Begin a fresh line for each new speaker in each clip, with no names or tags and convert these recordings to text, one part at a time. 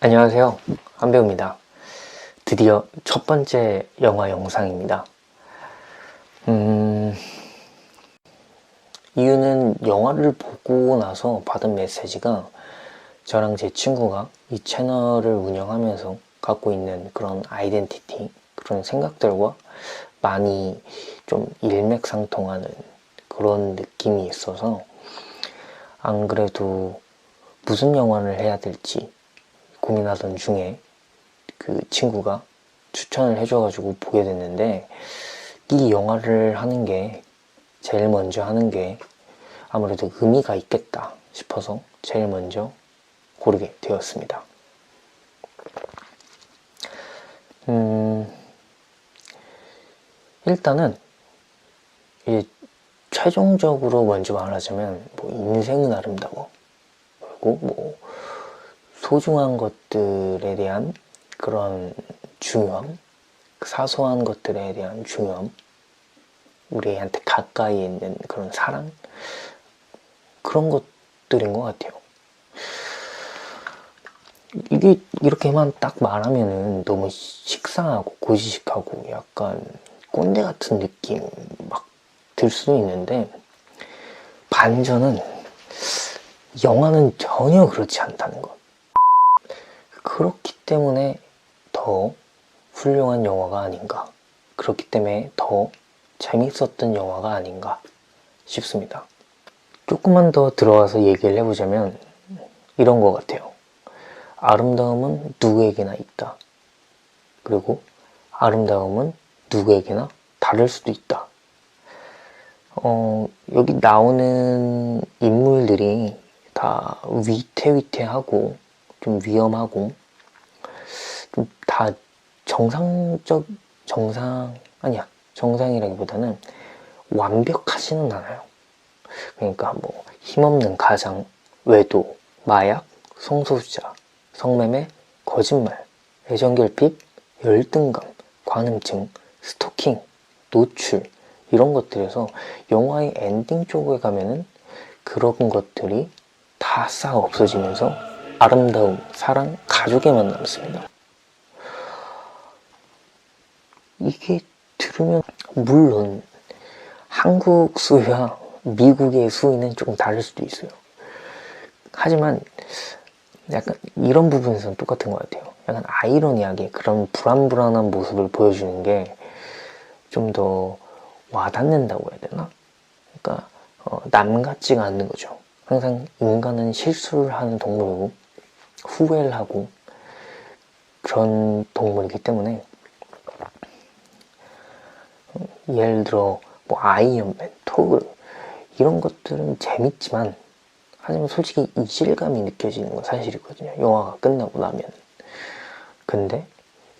안녕하세요. 한배우입니다. 드디어 첫 번째 영화 영상입니다. 음, 이유는 영화를 보고 나서 받은 메시지가 저랑 제 친구가 이 채널을 운영하면서 갖고 있는 그런 아이덴티티, 그런 생각들과 많이 좀 일맥상통하는 그런 느낌이 있어서 안 그래도 무슨 영화를 해야 될지 고민하던 중에 그 친구가 추천을 해줘가지고 보게 됐는데 이 영화를 하는 게 제일 먼저 하는 게 아무래도 의미가 있겠다 싶어서 제일 먼저 고르게 되었습니다. 음, 일단은 이제 최종적으로 먼저 말하자면 뭐 인생은 아름다워 그리고 뭐 소중한 것들에 대한 그런 중요함, 사소한 것들에 대한 중요함, 우리한테 가까이 있는 그런 사랑, 그런 것들인 것 같아요. 이게 이렇게만 딱 말하면은 너무 식상하고 고지식하고 약간 꼰대 같은 느낌 막 들 수도 있는데 반전은 영화는 전혀 그렇지 않다는 것. 때문에 더 훌륭한 영화가 아닌가. 그렇기 때문에 더 재밌었던 영화가 아닌가 싶습니다. 조금만 더 들어가서 얘기를 해보자면 이런 것 같아요. 아름다움은 누구에게나 있다. 그리고 아름다움은 누구에게나 다를 수도 있다. 어, 여기 나오는 인물들이 다 위태위태하고 좀 위험하고 좀 다 정상적 정상 아니야 정상이라기보다는 완벽하지는 않아요. 그러니까 뭐 힘없는 가장, 외도, 마약, 성소수자, 성매매, 거짓말, 애정결핍, 열등감, 관음증, 스토킹, 노출 이런 것들에서 영화의 엔딩 쪽에 가면은 그런 것들이 다 싹 없어지면서 아름다움, 사랑, 가족에만 남습니다. 이게 들으면 물론 한국 수위와 미국의 수위는 조금 다를 수도 있어요. 하지만 약간 이런 부분에서는 똑같은 것 같아요. 약간 아이러니하게 그런 불안불안한 모습을 보여주는 게 좀 더 와닿는다고 해야 되나? 그러니까 어, 남 같지가 않는 거죠. 항상 인간은 실수를 하는 동물이고 후회를 하고 그런 동물이기 때문에 음, 예를 들어 뭐 아이언맨, 토르 이런 것들은 재밌지만 하지만 솔직히 이질감이 느껴지는 건 사실이거든요. 영화가 끝나고 나면. 근데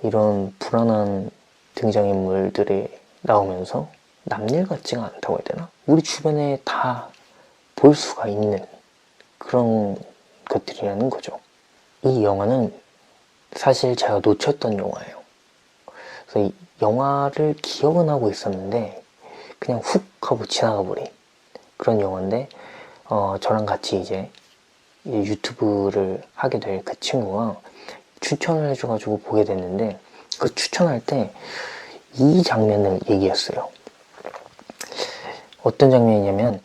이런 불안한 등장인물들이 나오면서 남일 같지가 않다고 해야 되나? 우리 주변에 다 볼 수가 있는 그런 것들이라는 거죠. 이 영화는 사실 제가 놓쳤던 영화예요. 그래서 이 영화를 기억은 하고 있었는데 그냥 훅 하고 지나가 버린 그런 영화인데 어, 저랑 같이 이제 유튜브를 하게 될 그 친구가 추천을 해줘가지고 보게 됐는데 그 추천할 때 이 장면을 얘기했어요. 어떤 장면이냐면